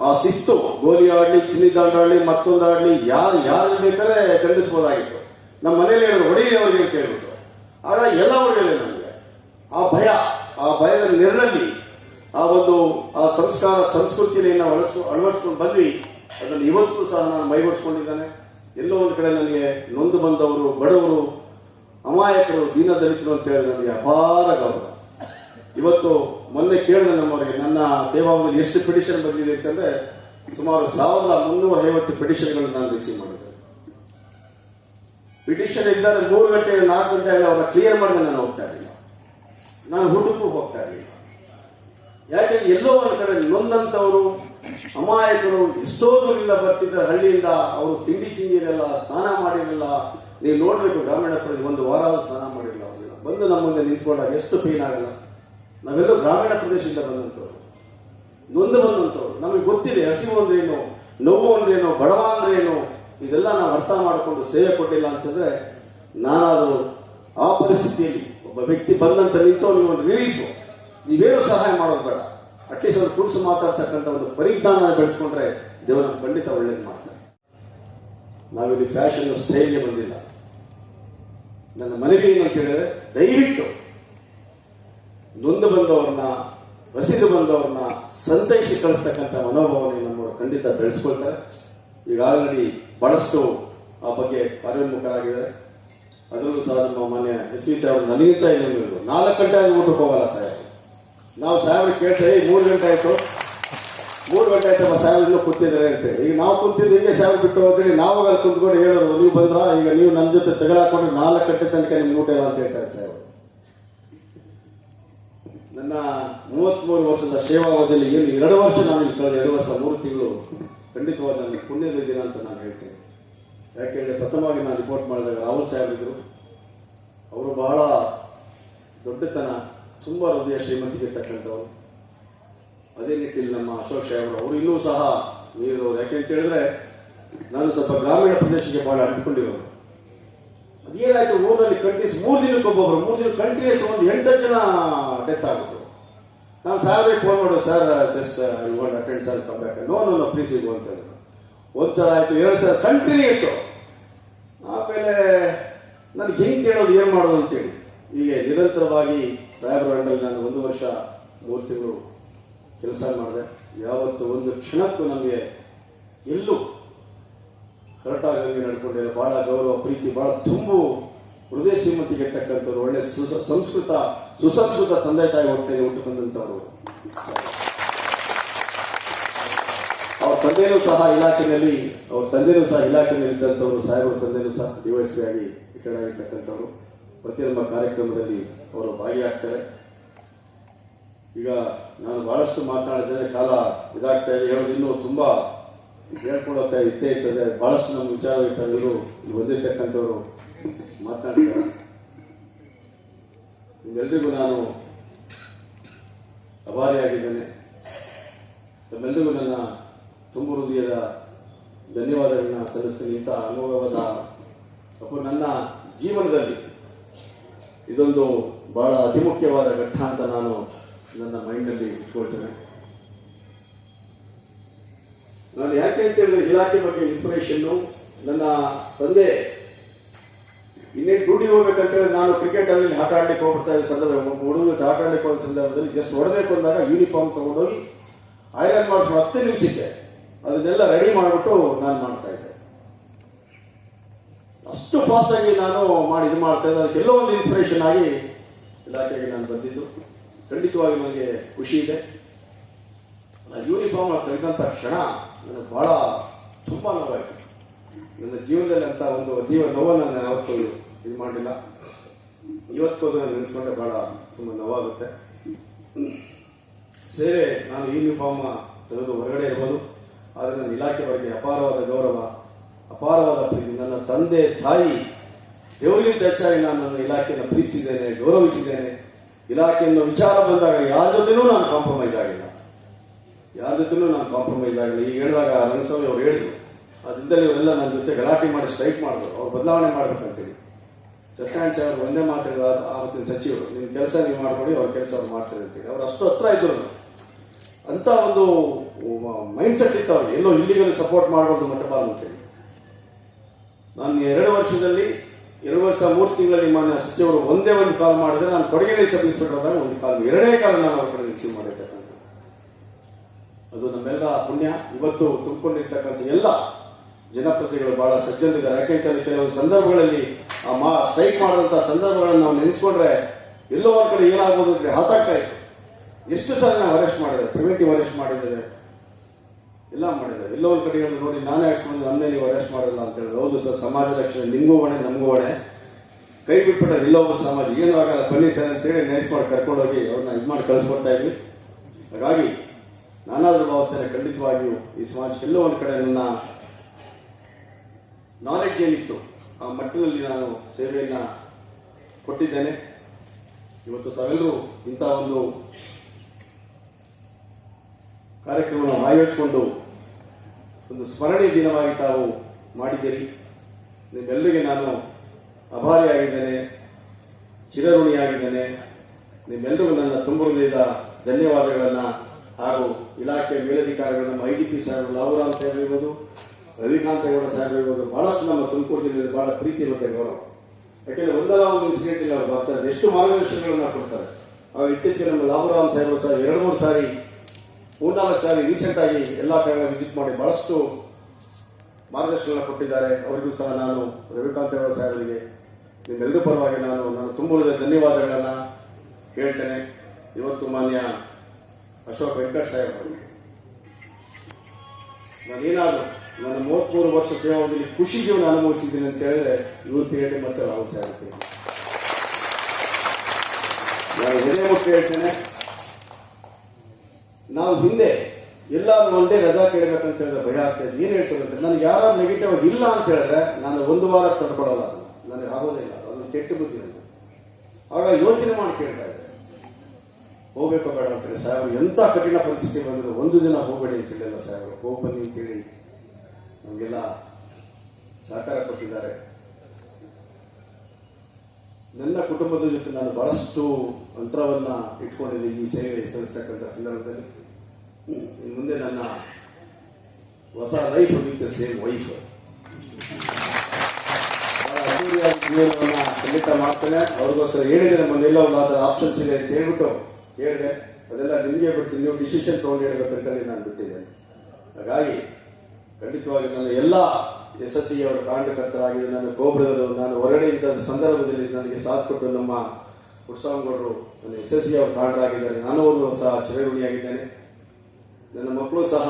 ಆ ಶಿಸ್ತು ಗೋಲಿ ಆಡಲಿ ಚಿನ್ನಿ ದಾಂಡು ಮತ್ತೊಂದು ಆಡಲಿ, ಯಾರು ಯಾರು ಬೇಕಾದ್ರೆ ಖಂಡಿಸ್ಬೋದಾಗಿತ್ತು. ನಮ್ಮ ಮನೇಲಿ ಹೇಳಿದ್ರು ಹೊಡಿ ಅವ್ರಿಗೆ ಅಂತ ಹೇಳ್ಬಿಟ್ಟು. ಆಗ ಎಲ್ಲ ಹೊಡೆಯೋದೆ ನಮಗೆ. ಆ ಭಯ, ಆ ಭಯದ ನೆರಳಲ್ಲಿ ಆ ಒಂದು, ಆ ಸಂಸ್ಕಾರ ಸಂಸ್ಕೃತಿಯಲ್ಲಿ ನಾವು ಅಳಸ್ಕೊ ಅಳವಡಿಸ್ಕೊಂಡು ಬಂದ್ವಿ. ಅದನ್ನು ಇವತ್ತಿಗೂ ಸಹ ನಾನು ಮೈಗೂಡಿಸ್ಕೊಂಡಿದ್ದಾನೆ. ಎಲ್ಲೋ ಒಂದು ಕಡೆ ನನಗೆ ನೊಂದು ಬಂದವರು, ಬಡವರು, ಅಮಾಯಕರು, ದೀನದಲಿತರು ಅಂತ ಹೇಳಿದ್ರೆ ನನಗೆ ಅಪಾರ ಗೌರವ. ಇವತ್ತು ಮೊನ್ನೆ ಕೇಳಿದೆ ನಮ್ಮವರಿಗೆ, ನನ್ನ ಸೇವಾವಧಿಯಲ್ಲಿ ಎಷ್ಟು ಪಿಟಿಷನ್ ಬಂದಿದೆ ಅಂತಂದ್ರೆ ಸುಮಾರು ಸಾವಿರದ ಮುನ್ನೂರ ಐವತ್ತು ಪಿಟಿಷನ್ಗಳನ್ನು ನಾನು ರಿಸೀವ್ ಮಾಡಿದ್ದೆ ಪಿಟಿಷನ್ ಇಲ್ಲದ ಮೂರು ಗಂಟೆ, ನಾಲ್ಕು ಗಂಟೆ ಅವರ ಕ್ಲಿಯರ್ ಮಾಡಿದ್ರೆ ನಾನು ಹೋಗ್ತಾ ಇರಲಿಲ್ಲ. ನಾನು ಹುಡುಕು ಹೋಗ್ತಾ ಇರಲಿಲ್ಲ. ಯಾಕೆಂದ್ರೆ ಎಲ್ಲೋ ಒಂದು ಕಡೆ ನೊಂದಂಥವರು, ಅಮಾಯಕರು, ಎಷ್ಟೋ ದೂರದಿಂದ ಬರ್ತಿದ್ದ ಹಳ್ಳಿಯಿಂದ ಅವರು ತಿಂಡಿ ತಿಂದಿರಲ್ಲ, ಸ್ನಾನ ಮಾಡಿರಲ್ಲ. ನೀವು ನೋಡಬೇಕು, ಗ್ರಾಮೀಣ ಪ್ರದೇಶ ಒಂದು ವಾರ ಸ್ನಾನ ಮಾಡಿರಲಿಲ್ಲ ಅವರೆಲ್ಲ ಬಂದು ನಮ್ಮ ಮುಂದೆ ನಿಂತ್ಕೊಂಡಾಗ ಎಷ್ಟು ಪೇನ್ ಆಗಲ್ಲ. ನಾವೆಲ್ಲರೂ ಗ್ರಾಮೀಣ ಪ್ರದೇಶದಿಂದ ಬಂದಂಥವ್ರು. ನೊಂದು ಬಂದಂಥವ್ರು. ನಮಗೆ ಗೊತ್ತಿದೆ, ಹಸಿವು ಅಂದ್ರೇನು ನೋವು ಅಂದ್ರೇನು ಬಡವ ಅಂದ್ರೆ ಏನು. ಇದೆಲ್ಲ ನಾವು ಅರ್ಥ ಮಾಡಿಕೊಂಡು ಸೇವೆ ಕೊಟ್ಟಿಲ್ಲ ಅಂತಂದ್ರೆ ನಾನಾದರೂ ಆ ಪರಿಸ್ಥಿತಿಯಲ್ಲಿ ಒಬ್ಬ ವ್ಯಕ್ತಿ ಬಂದಂತ ನಿಂತು ನೀವು ಒಂದು ರಿಲೀಫು ನೀವೇನು ಸಹಾಯ ಮಾಡೋದು ಬೇಡ. ಅಟ್ಲೀಸ್ಟ್ ಅವ್ರು ಕುಡಿಸು ಮಾತಾಡ್ತಕ್ಕಂಥ ಒಂದು ಪರಿಜ್ಞಾನ ಬೆಳೆಸ್ಕೊಂಡ್ರೆ ದೇವರ ಖಂಡಿತ ಒಳ್ಳೇದು ಮಾಡ್ತಾರೆ. ನಾವಿಲ್ಲಿ ಫ್ಯಾಷನ್ ಸ್ಟೈಲ್ಗೆ ಬಂದಿಲ್ಲ. ನನ್ನ ಮನವಿ ಏನಂತ ಹೇಳಿದ್ರೆ ದಯವಿಟ್ಟು ನೊಂದು ಬಂದವ್ರನ್ನ, ಹಸಿದು ಬಂದವ್ರನ್ನ ಸಂತೈಸಿ ಕಳಿಸ್ತಕ್ಕಂಥ ಮನೋಭಾವನೆ ನಮ್ಮವರು ಖಂಡಿತ ಬೆಳೆಸ್ಕೊಳ್ತಾರೆ. ಈಗ ಆಲ್ರೆಡಿ ಬಹಳಷ್ಟು ಆ ಬಗ್ಗೆ ಕಾರ್ಯೋನ್ಮುಖರಾಗಿದ್ದಾರೆ. ಅದರಲ್ಲೂ ಸಹ ನಮ್ಮ ಮಾನ್ಯ ಎಸ್ ಪಿ ಸಾಹೇಬ್ ನನಗಿಂತ ಇನ್ನೊಂದು ನಾಲ್ಕು ಗಂಟೆ ಆದ್ರೂ ಊಟಕ್ಕೆ ಹೋಗಲ್ಲ ಸಾಹೇಬ್. ನಾವು ಸಾಹೇಬ್ರು ಕೇಳ್ತೇವೆ "ಏಯ್, ಮೂರು ಗಂಟೆ ಆಯ್ತು. ಮೂರು ಗಂಟೆ ಆಯ್ತಪ್ಪ ಸಾಹೇಬ್ ಇನ್ನೂ ಕೂತಿದ್ದಾರೆ ಅಂತ ಈಗ ನಾವು ಕೂತಿದ್ದು ಹಿಂಗೆ ಸಾಹೇಬ್ ಬಿಟ್ಟು ಹೋದ್ರಿ ನಾವು ಅಲ್ಲಿ ಕುಂತ್ಕೊಂಡು ಹೇಳೋರು ನೀವು ಬಂದ್ರ? ಈಗ ನೀವು ನನ್ನ ಜೊತೆ ತೆಗೆದಾಕೊಂಡು ನಾಲ್ಕು ಗಂಟೆ ತನಕ ನಿಮ್ಗೆ ಊಟ ಇಲ್ಲ ಅಂತ ಹೇಳ್ತಾರೆ ಸಾಹೇಬ್. ನನ್ನ ಮೂವತ್ಮೂರು ವರ್ಷದ ಸೇವಾವಧಿಯಲ್ಲಿ ಏನು ಎರಡು ವರ್ಷ ನಾನು ಇಲ್ಲಿ ಕಳೆದ ಎರಡು ವರ್ಷ ಮೂರು ತಿಂಗಳು ಖಂಡಿತವಾಗಿ ನನಗೆ ಪುಣ್ಯದ ದಿನ ಅಂತ ನಾನು ಹೇಳ್ತೇನೆ. ಯಾಕೆಂದರೆ ಪ್ರಥಮವಾಗಿ ನಾನು ರಿಪೋರ್ಟ್ ಮಾಡಿದಾಗ ರಾಹುಲ್ ಸಾಹೇಬ್ ಇದ್ದರು ಅವರು ಬಹಳ ದೊಡ್ಡತನ, ತುಂಬ ಹೃದಯ ಶ್ರೀಮಂತಿಗೆ ತಕ್ಕಂಥವ್ರು ಅದೇ ನಿಟ್ಟಿನಲ್ಲಿ ನಮ್ಮ ಅಶೋಕ್ ಸಾಹೇಬರು ಅವರು ಇನ್ನೂ ಸಹ ನೀರಿದವರು ಯಾಕೆ ಅಂತ ಹೇಳಿದ್ರೆ, ನಾನು ಸ್ವಲ್ಪ ಗ್ರಾಮೀಣ ಪ್ರದೇಶಕ್ಕೆ ಬಹಳ ಅಂಟಿಕೊಂಡಿರೋರು ಅದೇನಾಯ್ತು, ಊರಲ್ಲಿ ಕಂಟಿನ್ಯೂಸ್ ಮೂರು ದಿನಕ್ಕೆ ಒಬ್ಬೊಬ್ರು ಮೂರು ದಿನ ಕಂಟಿನ್ಯೂಸ್ ಒಂದು ಎಂಟು ಜನ ಡೆತ್ ಆಗ್ಬಿಟ್ಟು ನಾನು ಸಾರ್ಗೆ ಫೋನ್ ಮಾಡೋದು sir just you want attend sir ಬರ್ಬೇಕು ನೋ ನೋ ನೋ ಪ್ಲೀಸ್ ಇದು ಅಂತ ಹೇಳಿದ್ರು. ಒಂದು ಸಲ ಆಯಿತು, ಎರಡು ಸಲ ಕಂಟಿನ್ಯೂಸು ಆಮೇಲೆ ನನಗೆ ಹೆಂಗೆ ಕೇಳೋದು, ಏನು ಮಾಡೋದು ಅಂತೇಳಿ ಹೀಗೆ ನಿರಂತರವಾಗಿ ಸಾಹೇಬ್ರ ಅಂಡಲ್ಲಿ ನಾನು ಒಂದು ವರ್ಷ, ಮೂರು ತಿಂಗಳು ಕೆಲಸ ಮಾಡಿದೆ. ಯಾವತ್ತು ಒಂದು ಕ್ಷಣಕ್ಕೂ ನಮಗೆ ಎಲ್ಲೂ ಕರೆಕ್ಟಾಗಿ ನಡ್ಕೊಂಡಿಲ್ಲ ಭಾಳ ಗೌರವ, ಪ್ರೀತಿ ಭಾಳ ತುಂಬು. ಹೃದಯ ಶ್ರೀಮಂತಿಗೆ ತಕ್ಕಂಥವ್ರು ಒಳ್ಳೆ ಸುಸ- ಸಂಸ್ಕೃತ ಸುಸಂಸ್ಕೃತ ತಂದೆ ತಾಯಿ ಹೊಟ್ಟೆಗೆ ಹುಟ್ಟು ಬಂದಂತವರು ಅವ್ರ ತಂದೆಯೂ ಸಹ ಇಲಾಖೆಯಲ್ಲಿ, ಅವ್ರ ತಂದೆಯೂ ಸಹ ಇಲಾಖೆಯಲ್ಲಿ ಇದ್ದಂಥವ್ರು, ಸಾಹೇಬರ ತಂದೆಯೂ ಸಹ ಡಿವೈಸ್ ಪಿ ಆಗಿ ಆಗಿರ್ತಕ್ಕಂಥವ್ರು ಪ್ರತಿ ಕಾರ್ಯಕ್ರಮದಲ್ಲಿ ಅವರು ಭಾಗಿಯಾಗ್ತಾರೆ. ಈಗ ನಾನು ಬಹಳಷ್ಟು ಮಾತನಾಡಿದ್ದೇನೆ ಕಾಲ ಇದಾಗ್ತಾ ಇದೆ. ಹೇಳೋದು ಇನ್ನೂ ತುಂಬಾ ಹೇಳ್ಕೊಂಡು ಹೋಗ್ತಾ ಇತ್ತೇ ಇರ್ತದೆ. ಬಹಳಷ್ಟು ನಮ್ಮ ವಿಚಾರ ಇರ್ತಾರೆ ಇವರು ಇಲ್ಲಿ ಬಂದಿರ್ತಕ್ಕಂಥವ್ರು ಮಾತನಾಡಿದ್ದಾರೆ ನಿಮ್ಮೆಲ್ರಿಗೂ ನಾನು ಅಭಾರಿಯಾಗಿದ್ದೇನೆ. ತಮ್ಮೆಲ್ಲರಿಗೂ ನನ್ನ ತುಂಬ ಹೃದಯದ ಧನ್ಯವಾದಗಳನ್ನ ಸಲ್ಲಿಸ್ತೀನಿ. ಇಂಥ ಅನುಭವದ ಅಪ್ಪು ನನ್ನ ಜೀವನದಲ್ಲಿ ಇದೊಂದು ಬಹಳ ಅತಿ ಮುಖ್ಯವಾದ ಘಟ್ಟ ಅಂತ ನಾನು ನನ್ನ ಮೈಂಡಲ್ಲಿ ಇಟ್ಕೊಳ್ತೇನೆ. ನಾನು ಯಾಕೆ ಅಂತ ಹೇಳಿದ್ರೆ ಇಲಾಖೆ ಬಗ್ಗೆ ಇನ್ಸ್ಪಿರೇಷನ್ನು ನನ್ನ ತಂದೆ ಇನ್ನೇನು ಡ್ಯೂಟಿ ಹೋಗ್ಬೇಕಂತ ಹೇಳಿ ನಾನು ಕ್ರಿಕೆಟ್ ಅಲ್ಲಿ ಆಟ ಆಡ್ಲಿಕ್ಕೆ ಹೋಗ್ಬಿಡ್ತಾ ಇದ್ದ ಸಂದರ್ಭ. ಹುಡುಗರು ಆಟ ಆಡ್ಲಿಕ್ಕೆ ಹೋದ ಸಂದರ್ಭದಲ್ಲಿ ಜಸ್ಟ್ ಹೊಡಬೇಕು ಅಂದಾಗ ಯೂನಿಫಾರ್ಮ್ ತಗೊಂಡೋಗಿ ಐರನ್ ಮಾಡಿಸ್ಬಿಟ್ಟು ಹತ್ತು ನಿಮಿಷಕ್ಕೆ ಅದನ್ನೆಲ್ಲ ರೆಡಿ ಮಾಡಿಬಿಟ್ಟು ನಾನು ಮಾಡ್ತಾ ಇದ್ದೆ. ಅಷ್ಟು ಫಾಸ್ಟ್ ಆಗಿ ನಾನು ಮಾಡಿ ಇದು ಮಾಡ್ತಾ ಇದ್ದೆ. ಅದಕ್ಕೆ ಎಲ್ಲೋ ಒಂದು ಇನ್ಸ್ಪಿರೇಷನ್ ಆಗಿ ಇಲಾಖೆಗೆ ನಾನು ಬಂದಿದ್ದು. ಖಂಡಿತವಾಗಿ ನನಗೆ ಖುಷಿ ಇದೆ. ಯೂನಿಫಾರ್ಮ್ ತೆಗೆದಂಥ ಕ್ಷಣ ನನಗೆ ಬಹಳ ತುಂಬ ನೋವಾಯಿತು. ನನ್ನ ಜೀವನದಲ್ಲಿ ಅಂತ ಒಂದು ಜೀವ ನೋವನ್ನು ನಾನು ಯಾವತ್ತೂ ಇದು ಮಾಡಲಿಲ್ಲ. ಇವತ್ತಿಗೋಸ್ಕರ ನಾನು ನೆನೆಸ್ಕೊಂಡ್ರೆ ಬಹಳ ತುಂಬ ನೋವಾಗುತ್ತೆ. ಸೇವೆ, ನಾನು ಯೂನಿಫಾರ್ಮ್ ತೆಗೆದು ಹೊರಗಡೆ ಇರ್ಬೋದು. ಆದರೆ ನನ್ನ ಇಲಾಖೆ ಬಗ್ಗೆ ಅಪಾರವಾದ ಗೌರವ, ಅಪಾರವಾದ ಪ್ರೀತಿ. ನನ್ನ ತಂದೆ, ತಾಯಿ, ದೇವರಿಗಿಂತ ಹೆಚ್ಚಾಗಿ ನಾನು ನನ್ನ ಇಲಾಖೆಯನ್ನು ಪ್ರೀತಿಸಿದ್ದೇನೆ, ಗೌರವಿಸಿದ್ದೇನೆ. ಇಲಾಖೆಯನ್ನು ವಿಚಾರ ಬಂದಾಗ ಯಾರ ಜೊತೆನೂ ನಾನು ಕಾಂಪ್ರಮೈಸ್ ಆಗಿಲ್ಲ. ಯಾರ ಜೊತೆನೂ ನಾನು ಕಾಂಪ್ರಮೈಸ್ ಆಗಿಲ್ಲ. ಈಗ ಹೇಳಿದಾಗ ರಂಗಸ್ವಾಮಿ ಅವ್ರು ಹೇಳಿದ್ರು. ಅದರಿಂದಲೇ ಇವರೆಲ್ಲ ನನ್ನ ಜೊತೆ ಗಲಾಟೆ ಮಾಡಿ ಸ್ಟ್ರೈಕ್ ಮಾಡಿದ್ರು. ಅವ್ರು ಬದಲಾವಣೆ ಮಾಡ್ಬೇಕಂತೇಳಿ. ಸತ್ಯನಾರಾಯಣ ಸಾಹೇಬ್ ಒಂದೇ ಮಾತ್ರೆಗಳು ಆವತ್ತಿನ ಸಚಿವರು ನಿಮ್ಮ ಕೆಲಸ ನೀವು ಮಾಡಿಕೊಡಿ, ಅವ್ರ ಕೆಲಸ ಅವ್ರು ಮಾಡ್ತಾರೆ ಅಂತೇಳಿ ಅವ್ರು ಅಷ್ಟು ಹತ್ರ ಇದ್ರು. ಅಂತ ಒಂದು ಮೈಂಡ್ ಸೆಟ್ ಇತ್ತು ಅವ್ರಿಗೆ. ಎಲ್ಲೋ ಇಲ್ಲಿಗೆಲ್ಲ ಸಪೋರ್ಟ್ ಮಾಡಬಾರ್ದು ಮಟ್ಟಬಾರ್ದು ಅಂತೇಳಿ ನಾನು ಎರಡು ವರ್ಷದಲ್ಲಿ, ಎರಡು ವರ್ಷ ಮೂರು ತಿಂಗಳಲ್ಲಿ ಮಾನ್ಯ ಸಚಿವರು ಒಂದೇ ಒಂದು ಕಾಲ್ ಮಾಡಿದ್ರೆ ನಾನು ಕೊಡುಗೆಯಲ್ಲಿ ಸಬ್ ಇನ್ಸ್ಪೆಕ್ಟರ್ ಆದಾಗ ಒಂದು ಕಾಲ್ ಎರಡನೇ ಕಾಲ ನಾನು ಅವ್ರ ಕಡೆ ರಿಸೀವ್ ಮಾಡಿರ್ತಕ್ಕಂಥ. ಅದು ನಮ್ಮೆಲ್ಲ ಪುಣ್ಯ. ಇವತ್ತು ತುಂಬಿಕೊಂಡಿರ್ತಕ್ಕಂಥ ಎಲ್ಲ ಜನಪ್ರತಿಗಳು ಬಹಳ ಸಜ್ಜನಿದ್ದಾರೆ ಯಾಕೆಂತಂದ್ರೆ ಕೆಲವು ಸಂದರ್ಭಗಳಲ್ಲಿ ಮಾ ಸ್ಟ್ರೈಕ್ ಮಾಡಿದಂಥ ಸಂದರ್ಭಗಳನ್ನು ನಾವು ನೆನೆಸ್ಕೊಂಡ್ರೆ ಎಲ್ಲೋ ಒಂದ್ ಕಡೆ ಏನಾಗ್ಬೋದು ಅಂದ್ರೆ ಎಷ್ಟು ಸಲ ನಾವು ಅರೆಸ್ಟ್ ಮಾಡಿದ್ದೇವೆ ಪ್ರಿವೆಂಟಿವ್ ಅರೆಸ್ಟ್ ಮಾಡಿದ್ದೇವೆ ಎಲ್ಲ ಮಾಡಿದ್ದೇವೆ. ಎಲ್ಲೋ ಒಂದ್ ಕಡೆ ಹೇಳಿದ್ರು, ನೋಡಿ, ನಾನೇ ಹಾಕ್ಸ್ಕೊಂಡು ನನ್ನೇ ನೀವು ಅರೆಸ್ಟ್ ಮಾಡಲ್ಲ ಅಂತ ಹೇಳಿದ್ರು. ಹೌದು ಸರ್, ಸಮಾಜ ರಕ್ಷಣೆ ನಿಮಗೂ ಹೊಣೆ, ನಮಗೂ ಹೊಣೆ. ಕೈ ಬಿಟ್ಬಿಟ್ರೆ ಇಲ್ಲೊಬ್ಬರು ಸಮಾಜ, ಏನು ಆಗಲ್ಲ ಬನ್ನಿ ಸರ್ ಅಂತೇಳಿ ನೆನೆಸ್ಕೊಂಡು ಕರ್ಕೊಂಡೋಗಿ ಅವ್ರನ್ನ ಇದು ಮಾಡಿ ಕಳಿಸ್ಕೊಡ್ತಾ ಇದ್ವಿ. ಹಾಗಾಗಿ ನಾನಾದ್ರೂ ಭಾವಿಸ್ತೇನೆ ಖಂಡಿತವಾಗಿಯೂ ಈ ಸಮಾಜಕ್ಕೆ ಎಲ್ಲೋ ಒಂದು ಕಡೆ ನನ್ನ ನಾಲೆಡ್ಜ್ ಏನಿತ್ತು ಆ ಮಟ್ಟದಲ್ಲಿ ನಾನು ಸೇವೆಯನ್ನು ಕೊಟ್ಟಿದ್ದೇನೆ. ಇವತ್ತು ತಾವೆಲ್ಲರೂ ಇಂಥ ಒಂದು ಕಾರ್ಯಕ್ರಮವನ್ನು ಆಯೋಜಿಸಿಕೊಂಡು ಒಂದು ಸ್ಮರಣೀಯ ದಿನವಾಗಿ ತಾವು ಮಾಡಿದ್ದೀರಿ. ನಿಮ್ಮೆಲ್ಲರಿಗೆ ನಾನು ಅಭಾರಿಯಾಗಿದ್ದೇನೆ ಚಿರಋಣಿಯಾಗಿದ್ದೇನೆ. ನಿಮ್ಮೆಲ್ಲರಿಗೂ ನನ್ನ ತುಂಬ ಹೃದಯದ ಧನ್ಯವಾದಗಳನ್ನು ಹಾಗೂ ಇಲಾಖೆ ಮೇಲಧಿಕಾರಿಗಳು, ನಮ್ಮ ಐ ಜಿ ಪಿ ಸಾಹೇಬರು ಲಾಭರಾಮ್ ಸಾಹೇಬ್ ಇರ್ಬೋದು ರವಿಕಾಂತೇಗೌಡ ಸಾಹೇಬ್ ಇರ್ಬೋದು ಬಹಳಷ್ಟು ನಮ್ಮ ತುಮಕೂರು ಜಿಲ್ಲೆಯಲ್ಲಿ ಬಹಳ ಪ್ರೀತಿ ಮತ್ತೆ ಗೌರವ. ಯಾಕೆಂದ್ರೆ ಒಂದಲ್ಲ ಒಂದು ಇನ್ಸಿಡೆಂಟ್ ಇಲ್ಲ ಅವರು ಬರ್ತಾರೆ. ಎಷ್ಟು ಮಾರ್ಗದರ್ಶನಗಳನ್ನ ಕೊಡ್ತಾರೆ. ಅವ್ರು ಇತ್ತೀಚೆಗೆ ನಮ್ಮ ಲಾಭರಾಮ್ ಸಾಹೇಬರು ಸಹ ಎರಡು, ಮೂರು ಸಾರಿ, ಮೂರ್ನಾಲ್ಕು ಸಾರಿ ರೀಸೆಂಟ್ ಆಗಿ ಎಲ್ಲ ಕಡೆಗಳ ವಿಸಿಟ್ ಮಾಡಿ ಬಹಳಷ್ಟು ಮಾರ್ಗದರ್ಶನ ಕೊಟ್ಟಿದ್ದಾರೆ. ಅವರಿಗೂ ಸಹ ನಾನು ರವಿಕಾಂತೇಗೌಡ ಸಾಹೇಬರಿಗೆ ನಿಮ್ಮೆಲ್ಲರ ಪರವಾಗಿ ನಾನು ನನ್ನ ತುಂಬ ಧನ್ಯವಾದಗಳನ್ನು ಹೇಳ್ತೇನೆ. ಇವತ್ತು ಮಾನ್ಯ ಅಶೋಕ್ ವೆಂಕಟ ಸಾಹೇಬ್ ಅವರಿಗೆ ನಾನೇನಾದರೂ ನನ್ನ ಮೂವತ್ಮೂರು ವರ್ಷ ಸೇವಾದಲ್ಲಿ ಖುಷಿ ಜೀವನ ಅನುಭವಿಸಿದ್ದೀನಿ ಅಂತ ಹೇಳಿದ್ರೆ ಇವ್ರ ಪೀರಿಯಡ್ ಮತ್ತೆ ರಾಹುಲ್ ಆಗುತ್ತೆ. ನಾನು ಎದೆ ಮುಟ್ಟು ಹೇಳ್ತೇನೆ, ನಾವು ಹಿಂದೆ ಎಲ್ಲಾದ್ರೂ ಒಂದೇ ರಜಾ ಕೇಳಬೇಕಂತ ಹೇಳಿದ್ರೆ ಭಯ ಆಗ್ತಾ ಏನು ಹೇಳ್ತಾರೆ ಅಂತ ನನಗೆ ಯಾರು ನೆಗೆಟಿವ್ ಇಲ್ಲ ಅಂತ ಹೇಳಿದ್ರೆ ನಾನು ಒಂದು ವಾರ ತಡ್ಕೊಳ್ಳಲ್ಲ ಅದನ್ನ ನನಗೆ ಆಗೋದಿಲ್ಲ ಅದನ್ನು ಕೆಟ್ಟ ಬುದ್ಧಿ ನನಗೆ ಆಗ ಯೋಚನೆ ಮಾಡಿ ಕೇಳ್ತಾ ಇದ್ದೆ. ಹೋಗ್ಬೇಕು ಬೇಡ ಅಂತ ಹೇಳಿ ಸಾಹೇಬ್ ಎಂತ ಕಠಿಣ ಪರಿಸ್ಥಿತಿ ಬಂದರೂ ಒಂದು ದಿನ ಹೋಗಬೇಡಿ ಅಂತ ಹೇಳಿಲ್ಲ ಸಾಹೇಬ್ ಹೋಗ್ಬನ್ನಿ ಅಂತ ಹೇಳಿ ನಮಗೆಲ್ಲ ಸಹಕಾರ ಕೊಟ್ಟಿದ್ದಾರೆ. ನನ್ನ ಕುಟುಂಬದ ಜೊತೆ ನಾನು ಬಹಳಷ್ಟು ಅಂತರವನ್ನ ಇಟ್ಕೊಂಡಿದ್ದೀನಿ ಈ ಸೇವೆ ಸಲ್ಲಿಸ್ತಕ್ಕಂಥ ಸಂದರ್ಭದಲ್ಲಿ. ಇನ್ನು ಮುಂದೆ ನನ್ನ ಹೊಸ ಲೈಫ್ ವಿತ್ ಸೇಮ್ ವೈಫ್ ಖಂಡಿತ ಮಾಡ್ತೇನೆ. ಅವ್ರಿಗೋಸ್ಕರ ಹೇಳಿದೆ, ನಮ್ಮನ್ನೆಲ್ಲ ಒಂದು ಆತರ ಆಪ್ಷನ್ಸ್ ಇದೆ ಅಂತ ಹೇಳ್ಬಿಟ್ಟು ಹೇಳಿದೆ. ಅದೆಲ್ಲ ನಿಮಗೆ ಬಿಡ್ತೀನಿ ನೀವು ಡಿಸಿಷನ್ ತಗೊಂಡು ಹೇಳ್ಬೇಕಂತೇಳಿ ನಾನು ಬಿಟ್ಟಿದ್ದೇನೆ. ಹಾಗಾಗಿ ಖಂಡಿತವಾಗಿ ನನ್ನ ಎಲ್ಲ ಎಸ್ ಎಸ್ ಸಿ ಅವರ ಕಾರಣಕರ್ತರಾಗಿದೆ ನನ್ನ ಕೋಬ್ರದರು ನಾನು ಹೊರಗಡೆ ಇದ್ದ ಸಂದರ್ಭದಲ್ಲಿ ನನಗೆ ಸಾಥ್ ಕೊಟ್ಟು ನಮ್ಮ ಪುರುಷಾಂಗೌಡರು ನನ್ನ ಎಸ್ ಎಸ್ ಸಿ ಅವರು ಕಾರಣರಾಗಿದ್ದಾರೆ ನಾನು ಸಹ ಚಿರಗುಣಿಯಾಗಿದ್ದೇನೆ ನನ್ನ ಮಕ್ಕಳು ಸಹ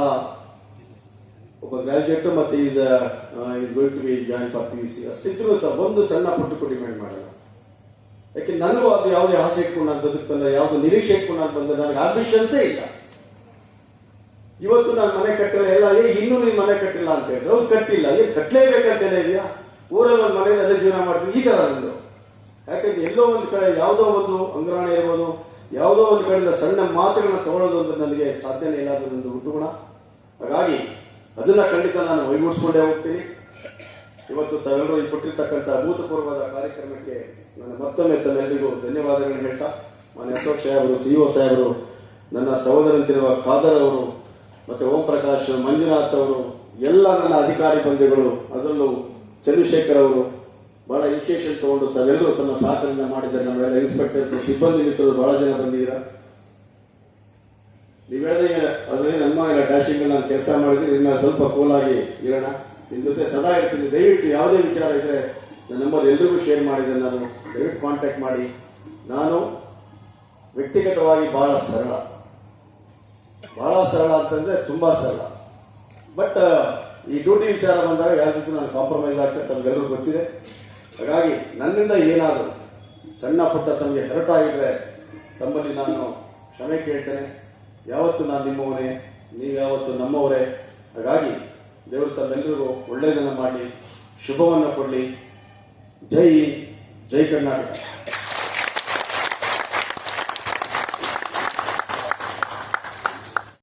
ಒಬ್ಬ ಗ್ರಾಜುಯೇಟ್ ಮತ್ತೆ is is going to be join for P U C ಅಷ್ಟಿದ್ರು ಸಹ ಒಂದು ಸಣ್ಣ ಪುಟ್ಟಕ್ಕೂ ಡಿಮ್ಯಾಂಡ್ ಮಾಡಲ್ಲ. ಯಾಕೆ, ನನಗೂ ಅದು ಯಾವುದೇ ಆಸೆ ಇಟ್ಕೊಂಡು ನಾನು ಬದುಕ್ತಲ್ಲ, ಯಾವುದು ನಿರೀಕ್ಷೆ ಇಟ್ಕೊಂಡು ನಾನು ಬಂದ, ನನಗೆ ಆಂಬಿಷನ್ಸೇ ಇಲ್ಲ. ಇವತ್ತು ನಾನು ಮನೆ ಕಟ್ಟಿಲ್ಲ, ಎಲ್ಲ, ಏ, ಇನ್ನೂ ನೀನು ಮನೆ ಕಟ್ಟಿಲ್ಲ ಅಂತ ಹೇಳಿದ್ರೆ. ಅವ್ರು ಕಟ್ಟಿಲ್ಲ. ಏನು ಕಟ್ಟಲೇಬೇಕಂತೇನೆ ಇದೆಯಾ? ಊರಲ್ಲಿ ಒಂದು ಮನೆಯಲ್ಲಿ ಜೀವನ ಮಾಡ್ತೀನಿ ಈ ಥರ ನಂದು. ಯಾಕಂದ್ರೆ ಎಲ್ಲೋ ಒಂದು ಕಡೆ ಯಾವುದೋ ಒಂದು ಅಂಗರಾಣಿ ಇರ್ಬೋದು, ಯಾವುದೋ ಒಂದು ಕಡೆಯಿಂದ ಸಣ್ಣ ಮಾತುಗಳನ್ನ ತಗೊಳ್ಳೋದು ಅಂತ ನನಗೆ ಸಾಧ್ಯನೇ ಇಲ್ಲ. ಅದು ನಂದು ಹುಟ್ಟುಗುಣ ಹಾಗಾಗಿ, ಅದನ್ನ ಖಂಡಿತ ನಾನು ವೈಗೂಡಿಸ್ಕೊಂಡೇ ಹೋಗ್ತೀನಿ. ಇವತ್ತು ತಾವೆಲ್ಲರೂ ಈ ಕೊಟ್ಟಿರ್ತಕ್ಕಂಥ ಅಭೂತಪೂರ್ವದ ಕಾರ್ಯಕ್ರಮಕ್ಕೆ ನಾನು ಮತ್ತೊಮ್ಮೆ ತನ್ನೆಲ್ಲರಿಗೂ ಧನ್ಯವಾದಗಳನ್ನು ಹೇಳ್ತಾ, ಮಾನ್ಯ ಅಶೋಕ್ ಸಾಹೇಬರು ಸಿಇಒ ಸಾಹೇಬರು, ನನ್ನ ಸಹೋದರಂತಿರುವ ಖಾದರ್ ಅವರು ಮತ್ತೆ ಓಂ ಪ್ರಕಾಶ್ ಮಂಜುನಾಥ್ ಅವರು, ಎಲ್ಲ ನನ್ನ ಅಧಿಕಾರಿ ಬಂಧುಗಳು, ಅದರಲ್ಲೂ ಚಂದ್ರಶೇಖರ್ ಅವರು ಬಹಳ ಇನಿಷಿಯೇಷನ್ ತಗೊಂಡು ತಾವೆಲ್ಲರೂ ತಮ್ಮ ಸಹಕಾರದಿಂದ ಮಾಡಿದ್ದಾರೆ. ನಮ್ಮೆಲ್ಲ ಇನ್ಸ್ಪೆಕ್ಟರ್ಸ್ ಸಿಬ್ಬಂದಿ ಮಿತ್ರರು ಬಹಳ ಜನ ಬಂದಿದ್ದೀರಾ. ನೀವು ಹೇಳದೆ ಅದರಲ್ಲಿ ನಮ್ಮ ಡ್ಯಾಶಿಂಗ್ ನಾನು ಕೆಲಸ ಮಾಡಿದ್ರೆ ನಿನ್ನ ಸ್ವಲ್ಪ ಕೂಲಾಗಿ ಇರೋಣ. ನಿಮ್ಮ ಜೊತೆ ಸದಾ ಇರ್ತೀನಿ. ದಯವಿಟ್ಟು ಯಾವುದೇ ವಿಚಾರ ಇದ್ರೆ ನನ್ನ ನಂಬರ್ ಎಲ್ರಿಗೂ ಶೇರ್ ಮಾಡಿದೆ ನಾನು. ದಯವಿಟ್ಟು ಕಾಂಟ್ಯಾಕ್ಟ್ ಮಾಡಿ. ನಾನು ವ್ಯಕ್ತಿಗತವಾಗಿ ಬಹಳ ಸರಳ. ಬಹಳ ಸರಳ ಅಂತಂದ್ರೆ ತುಂಬಾ ಸರಳ. ಬಟ್ ಈ ಡ್ಯೂಟಿ ವಿಚಾರ ಬಂದಾಗ ಯಾರ ಜೊತೆ ನಾನು ಕಾಂಪ್ರಮೈಸ್ ಆಗ್ತದೆ ತಮ್ಗೆಲ್ಲರೂ ಗೊತ್ತಿದೆ. ಹಾಗಾಗಿ ನನ್ನಿಂದ ಏನಾದರೂ ಸಣ್ಣ ಪುಟ್ಟ ತಮಗೆ ಹೊರಟಾಗಿದ್ರೆ ತಮ್ಮಲ್ಲಿ ನಾನು ಕ್ಷಮೆ ಕೇಳ್ತೇನೆ. ಯಾವತ್ತು ನಾನು ನಿಮ್ಮವನೇ ನೀವು ಯಾವತ್ತು ನಮ್ಮವರೇ. ಹಾಗಾಗಿ ದೇವರು ತಮ್ಮೆಲ್ಲರಿಗೂ ಒಳ್ಳೆಯದನ್ನು ಮಾಡಲಿ, ಶುಭವನ್ನು ಕೊಡಲಿ. ಜೈ ಜೈ ಕರ್ನಾಟಕ.